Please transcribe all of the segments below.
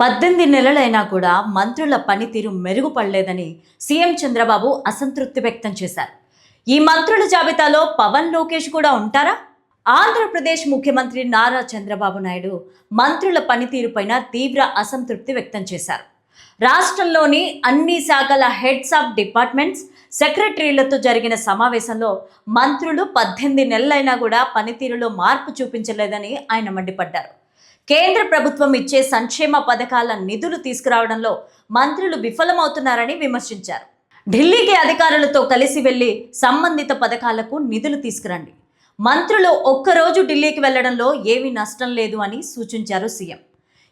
పద్దెనిమిది నెలలైనా కూడా మంత్రుల పనితీరు మెరుగుపడలేదని సీఎం చంద్రబాబు అసంతృప్తి వ్యక్తం చేశారు. ఈ మంత్రుల జాబితాలో పవన్ లోకేష్ కూడా ఉంటారా? ఆంధ్రప్రదేశ్ ముఖ్యమంత్రి నారా చంద్రబాబు నాయుడు మంత్రుల పనితీరుపైన తీవ్ర అసంతృప్తి వ్యక్తం చేశారు. రాష్ట్రంలోని అన్ని శాఖల హెడ్స్ ఆఫ్ డిపార్ట్మెంట్స్ సెక్రటరీలతో జరిగిన సమావేశంలో మంత్రులు పద్దెనిమిది నెలలైనా కూడా పనితీరులో మార్పు చూపించలేదని ఆయన మండిపడ్డారు. కేంద్ర ప్రభుత్వం ఇచ్చే సంక్షేమ పథకాల నిధులు తీసుకురావడంలో మంత్రులు విఫలమవుతున్నారని విమర్శించారు. ఢిల్లీకి అధికారులతో కలిసి వెళ్ళి సంబంధిత పథకాలకు నిధులు తీసుకురండి. మంత్రులు ఒక్కరోజు ఢిల్లీకి వెళ్ళడంలో ఏమీ నష్టం లేదు అని సూచించారు సీఎం.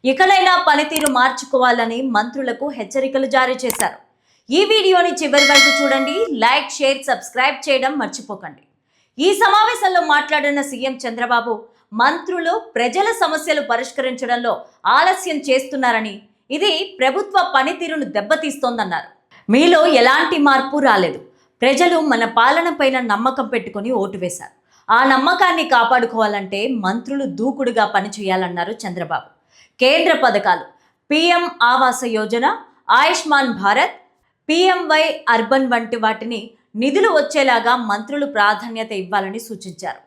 ఇకలైనా పనితీరు మార్చుకోవాలని మంత్రులకు హెచ్చరికలు జారీ చేశారు. ఈ వీడియోని చివరి వరకు చూడండి లైక్ షేర్ సబ్స్క్రైబ్ చేయడం మర్చిపోకండి. ఈ సమావేశంలో మాట్లాడిన సీఎం చంద్రబాబు మంత్రులు ప్రజల సమస్యలు పరిష్కరించడంలో ఆలస్యం చేస్తున్నారని ఇది ప్రభుత్వ పనితీరును దెబ్బతీస్తోందన్నారు. మీలో ఎలాంటి మార్పు రాలేదు. ప్రజలు మన పాలన పైన నమ్మకం పెట్టుకుని ఓటు వేశారు. ఆ నమ్మకాన్ని కాపాడుకోవాలంటే మంత్రులు దూకుడుగా పనిచేయాలన్నారు చంద్రబాబు. కేంద్ర పథకాలు PM Awas Yojana Ayushman Bharat PMAY urban వంటి వాటిని నిధులు వచ్చేలాగా మంత్రులు ప్రాధాన్యత ఇవ్వాలని సూచించారు.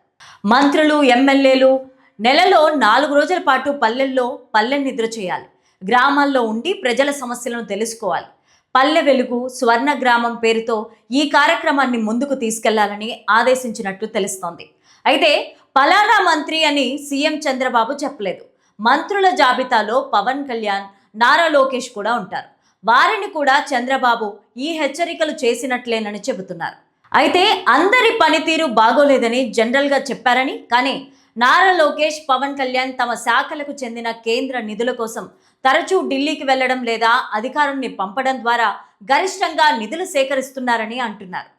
మంత్రులు ఎమ్మెల్యేలు నెలలో నాలుగు రోజుల పాటు పల్లెల్లో పల్లె నిద్ర చేయాలి. గ్రామాల్లో ఉండి ప్రజల సమస్యలను తెలుసుకోవాలి. పల్లె వెలుగు స్వర్ణ గ్రామం పేరుతో ఈ కార్యక్రమాన్ని ముందుకు తీసుకెళ్ళాలని ఆదేశించినట్లు తెలుస్తోంది. అయితే పలానా మంత్రి అని సీఎం చంద్రబాబు చెప్పలేదు. మంత్రుల జాబితాలో పవన్ కళ్యాణ్ నారా లోకేష్ కూడా ఉంటారు. వారిని కూడా చంద్రబాబు ఈ హెచ్చరికలు చేసినట్లేనని చెబుతున్నారు. అయితే అందరి పనితీరు బాగోలేదని జనరల్గా చెప్పారని కానీ నారా లోకేష్ పవన్ కళ్యాణ్ తమ శాఖలకు చెందిన కేంద్ర నిధుల కోసం తరచూ ఢిల్లీకి వెళ్ళడం లేదా అధికారుల్ని పంపడం ద్వారా గరిష్టంగా నిధులు సేకరిస్తున్నారని అంటున్నారు.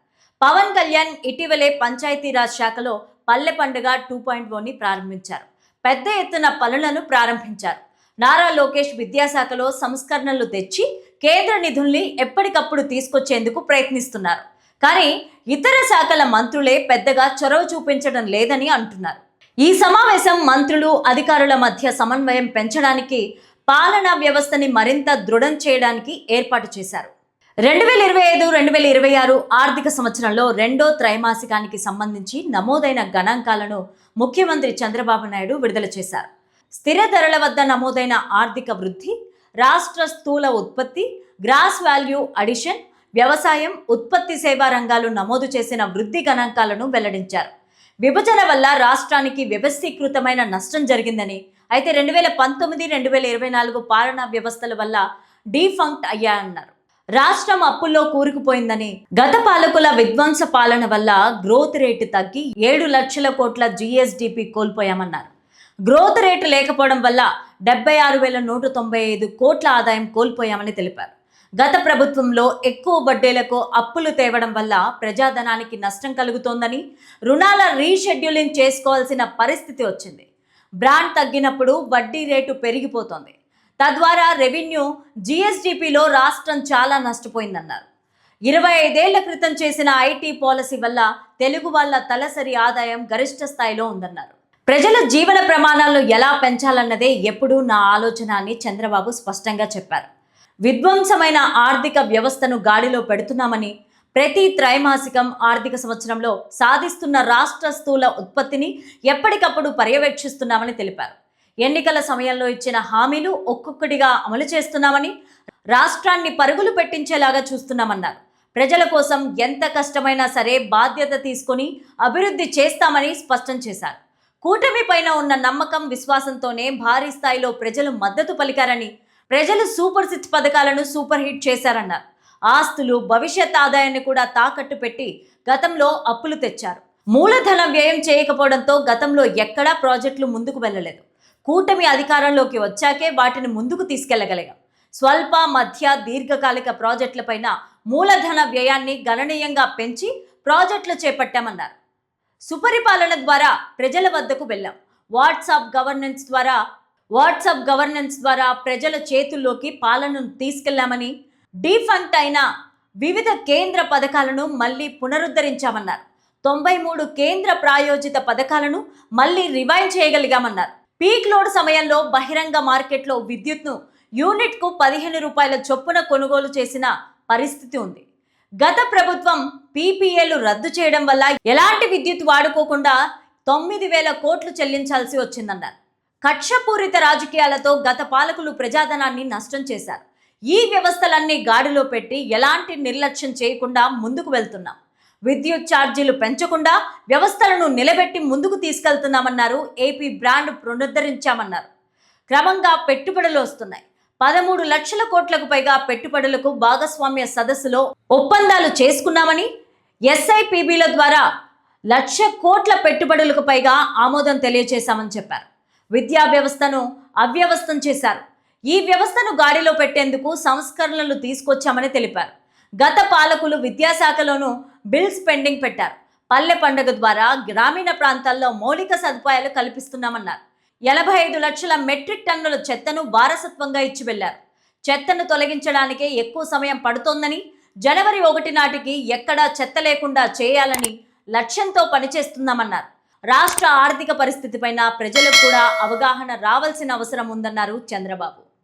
పవన్ కళ్యాణ్ ఇటీవలే పంచాయతీరాజ్ శాఖలో పల్లె పండుగ టూ పాయింట్ ఓని ప్రారంభించారు. పెద్ద ఎత్తున పనులను ప్రారంభించారు. నారా లోకేష్ విద్యాశాఖలో సంస్కరణలు తెచ్చి కేంద్ర నిధుల్ని ఎప్పటికప్పుడు తీసుకొచ్చేందుకు ప్రయత్నిస్తున్నారు. కానీ ఇతర శాఖల మంత్రులే పెద్దగా చొరవ చూపించడం లేదని అంటున్నారు. ఈ సమావేశం మంత్రులు అధికారుల మధ్య సమన్వయం పెంచడానికి పాలనా వ్యవస్థని మరింత దృఢం చేయడానికి ఏర్పాటు చేశారు. రెండు వేల ఇరవై ఐదు రెండు వేల ఇరవై ఆరు ఆర్థిక సంవత్సరంలో రెండో త్రైమాసికానికి సంబంధించి నమోదైన గణాంకాలను ముఖ్యమంత్రి చంద్రబాబు నాయుడు విడుదల చేశారు. స్థిర ధరల వద్ద నమోదైన ఆర్థిక వృద్ధి రాష్ట్ర స్థూల ఉత్పత్తి గ్రాస్ వాల్యూ అడిషన్ వ్యవసాయం ఉత్పత్తి సేవా రంగాలు నమోదు చేసిన వృద్ధి గణాంకాలను వెల్లడించారు. విభజన వల్ల రాష్ట్రానికి వ్యవస్థీకృతమైన నష్టం జరిగిందని అయితే రెండు వేల పంతొమ్మిది రెండు వేల ఇరవై నాలుగు పాలనా వ్యవస్థల వల్ల డీఫంక్ట్ అయ్యాయన్నారు. రాష్ట్రం అప్పుల్లో కూరుకుపోయిందని గత పాలకుల విధ్వంస పాలన వల్ల గ్రోత్ రేటు తగ్గి ఏడు లక్షల కోట్ల జిఎస్డిపి కోల్పోయామన్నారు. గ్రోత్ రేటు లేకపోవడం వల్ల డెబ్బై ఆరు వేల నూట తొంభై ఐదు కోట్ల ఆదాయం కోల్పోయామని తెలిపారు. గత ప్రభుత్వంలో ఎక్కువ వడ్డీలకు అప్పులు తేవడం వల్ల ప్రజాధనానికి నష్టం కలుగుతోందని రుణాల రీషెడ్యూలింగ్ చేసుకోవాల్సిన పరిస్థితి వచ్చింది. బ్రాండ్ తగ్గినప్పుడు వడ్డీ రేటు పెరిగిపోతోంది. తద్వారా రెవెన్యూ జిఎస్డిపిలో రాష్ట్రం చాలా నష్టపోయిందన్నారు. ఇరవై ఐదేళ్ళ క్రితం చేసిన ఐటీ పాలసీ వల్ల తెలుగు వాళ్ళ తలసరి ఆదాయం గరిష్ట స్థాయిలో ఉందన్నారు. ప్రజల జీవన ప్రమాణాలను ఎలా పెంచాలన్నదే ఎప్పుడూ నా ఆలోచన అని చంద్రబాబు స్పష్టంగా చెప్పారు. విధ్వంసమైన ఆర్థిక వ్యవస్థను గాడిలో పెడుతున్నామని ప్రతి త్రైమాసికం ఆర్థిక సంవత్సరంలో సాధిస్తున్న రాష్ట్ర స్థూల ఉత్పత్తిని ఎప్పటికప్పుడు పర్యవేక్షిస్తున్నామని తెలిపారు. ఎన్నికల సమయంలో ఇచ్చిన హామీలు ఒక్కొక్కటిగా అమలు చేస్తున్నామని రాష్ట్రాన్ని పరుగులు పెట్టించేలాగా చూస్తున్నామన్నారు. ప్రజల కోసం ఎంత కష్టమైనా సరే బాధ్యత తీసుకొని అభివృద్ధి చేస్తామని స్పష్టం చేశారు. కూటమి పైన ఉన్న నమ్మకం విశ్వాసంతోనే భారీ స్థాయిలో ప్రజలు మద్దతు పలికారని ప్రజలు సూపర్ సిక్స్ పథకాలను సూపర్ హిట్ చేశారన్నారు. ఆస్తులు భవిష్యత్ ఆదాయాన్ని కూడా తాకట్టు పెట్టి గతంలో అప్పులు తెచ్చారు. మూలధన వ్యయం చేయకపోవడంతో గతంలో ఎక్కడా ప్రాజెక్టులు ముందుకు వెళ్ళలేదు. కూటమి అధికారంలోకి వచ్చాకే వాటిని ముందుకు తీసుకెళ్ళగలిగాం. స్వల్ప మధ్య దీర్ఘకాలిక ప్రాజెక్టులపైన మూలధన వ్యయాన్ని గణనీయంగా పెంచి ప్రాజెక్టులు చేపట్టామన్నారు. సుపరిపాలన ద్వారా ప్రజల వద్దకు వెళ్ళాం. వాట్సాప్ గవర్నెన్స్ ద్వారా వాట్సాప్ గవర్నెన్స్ ద్వారా ప్రజల చేతుల్లోకి పాలనను తీసుకెళ్ళామని డీఫంక్ట్ అయిన వివిధ కేంద్ర పథకాలను మళ్ళీ పునరుద్ధరించామన్నారు. తొంభై మూడు కేంద్ర ప్రాయోజిత పథకాలను మళ్ళీ రివైవ్ చేయగలిగామన్నారు. పీక్ లోడ్ సమయంలో బహిరంగ మార్కెట్లో విద్యుత్ను యూనిట్కు పదిహేను రూపాయల చొప్పున కొనుగోలు చేసిన పరిస్థితి ఉంది. గత ప్రభుత్వం పీపీఏలు రద్దు చేయడం వల్ల ఎలాంటి విద్యుత్ వాడుకోకుండా తొమ్మిది వేల కోట్లు చెల్లించాల్సి వచ్చిందన్నారు. కక్షపూరిత రాజకీయాలతో గత పాలకులు ప్రజాధనాన్ని నష్టం చేశారు. ఈ వ్యవస్థలన్నీ గాడిలో పెట్టి ఎలాంటి నిర్లక్ష్యం చేయకుండా ముందుకు వెళ్తున్నాం. విద్యుత్ ఛార్జీలు పెంచకుండా వ్యవస్థలను నిలబెట్టి ముందుకు తీసుకెళ్తున్నామన్నారు. AP brand పునరుద్ధరించామన్నారు. క్రమంగా పెట్టుబడులు వస్తున్నాయి. పదమూడు లక్షల కోట్లకు పైగా పెట్టుబడులకు భాగస్వామ్య సదస్సులో ఒప్పందాలు చేసుకున్నామని ఎస్ఐపిబిల ద్వారా లక్ష కోట్ల పెట్టుబడులకు పైగా ఆమోదం తెలియజేశామని చెప్పారు. విద్యా వ్యవస్థను అవ్యవస్థం చేశారు. ఈ వ్యవస్థను గాడిలో పెట్టేందుకు సంస్కరణలు తీసుకొచ్చామని తెలిపారు. గత పాలకులు విద్యాశాఖలోనూ బిల్స్ పెండింగ్ పెట్టారు. పల్లె పండుగ ద్వారా గ్రామీణ ప్రాంతాల్లో మౌలిక సదుపాయాలు కల్పిస్తున్నామన్నారు. ఎనభై ఐదు లక్షల మెట్రిక్ టన్నుల చెత్తను వారసత్వంగా ఇచ్చి వెళ్ళారు చెత్తను తొలగించడానికే ఎక్కువ సమయం పడుతోందని జనవరి ఒకటి నాటికి ఎక్కడా చెత్త లేకుండా చేయాలని లక్ష్యంతో పనిచేస్తున్నామన్నారు. రాష్ట్ర ఆర్థిక పరిస్థితిపైన ప్రజలకు కూడా అవగాహన రావాల్సిన అవసరం ఉందన్నారు చంద్రబాబు.